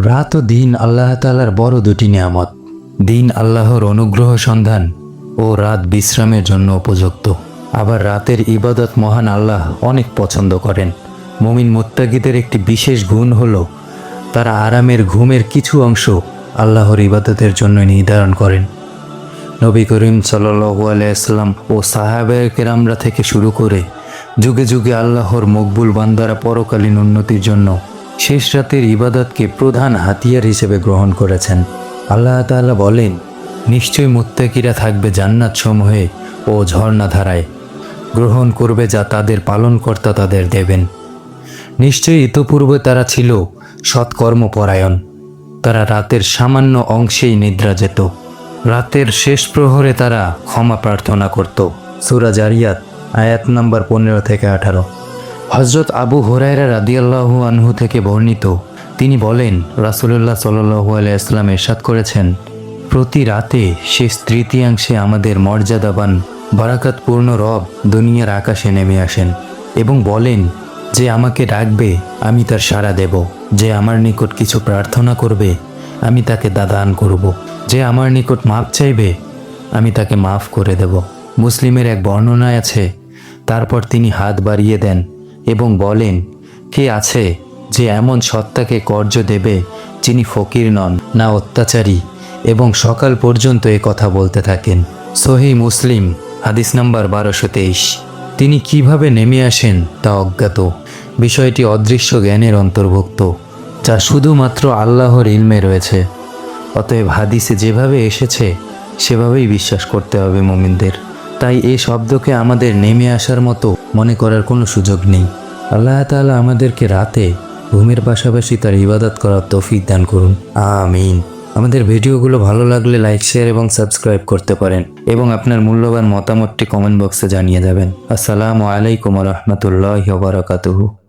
রাত ও দিন আল্লাহ তাআলার বড় দুটি নিয়ামত। দিন আল্লাহর অনুগ্রহ সন্ধান ও রাত বিশ্রামের জন্য উপযুক্ত। আবার রাতের ইবাদত মহান আল্লাহ অনেক পছন্দ করেন। মুমিন মুত্তাকিদের একটি বিশেষ গুণ হল, তারা আরামের ঘুমের কিছু অংশ আল্লাহর ইবাদতের জন্য নির্ধারণ করেন। নবী করিম সাল্লু আলাইসাল্লাম ও সাহাবের কেরামরা থেকে শুরু করে, যুগে যুগে আল্লাহর মকবুল বান্দারা পরকালীন উন্নতির জন্য শেষ রাতের ইবাদতকে প্রধান হাতিয়ার হিসেবে গ্রহণ করেছেন। আল্লাহ তাআলা বলেন নিশ্চয়ই মুত্তাকিরা থাকবে জান্নাত সমূহে ও ঝর্ণাধারায়। গ্রহণ করবে যা তাদের পালনকর্তা তাদের দেবেন। নিশ্চয়ই ইতপূর্বে তারা ছিল সৎকর্মপরায়ণ। তারা রাতের সামান্য অংশেই নিদ্রা যেত। রাতের শেষ প্রহরে তারা ক্ষমা প্রার্থনা করত। সুরা জারিয়াত, আয়াত নম্বর পনেরো থেকে আঠারো। হজরত আবু হরাইরা রাদিয়াল্লাহু আনহু থেকে বর্ণিত। তিনি বলেন, রাসুলুল্লাহ সাল্লু আলাইসলাম এরশাদ করেছেন, প্রতি রাতে শেষ তৃতীয়াংশে আমাদের মর্যাদাবান, বারাকাতপূর্ণ রব দুনিয়ার আকাশে নেমে আসেন এবং বলেন, যে আমাকে ডাকবে, আমি তার সাড়া দেব। যে আমার নিকট কিছু প্রার্থনা করবে, আমি তাকে দাদান করব। যে আমার নিকট মাপ চাইবে, আমি তাকে মাফ করে দেব। মুসলিমের এক বর্ণনায় আছে, তারপর তিনি হাত বাড়িয়ে দেন এবং বলেন, কে আছে যে এমন সত্তাকে কর্য দেবে যিনি ফকির নন, না অত্যাচারী? এবং সকাল পর্যন্ত এ কথা বলতে থাকেন। সহি মুসলিম, হাদিস নাম্বার বারোশো তেইশ। তিনি কীভাবে নেমে আসেন তা অজ্ঞাত। বিষয়টি অদৃশ্য জ্ঞানের অন্তর্ভুক্ত, যা শুধুমাত্র আল্লাহর ইলমে রয়েছে। অতএব হাদিসে যেভাবে এসেছে, সেভাবেই বিশ্বাস করতে হবে মোমিনদের। তাই এই শব্দকে আমাদের নেমে আসার মতো মনে করার কোনো সুযোগ নেই। আল্লাহ তালা আমাদেরকে রাতে ঘুমের পাশাপাশি তার ইবাদত করার তৌফিক দান করুন। আমিন। আমাদের ভিডিওগুলো ভালো লাগলে লাইক, শেয়ার এবং সাবস্ক্রাইব করতে পারেন এবং আপনার মূল্যবান মতামতটি কমেন্ট বক্সে জানিয়ে যাবেন। আসসালামু আলাইকুম রহমতুল্লাহ বারাকাতুহু।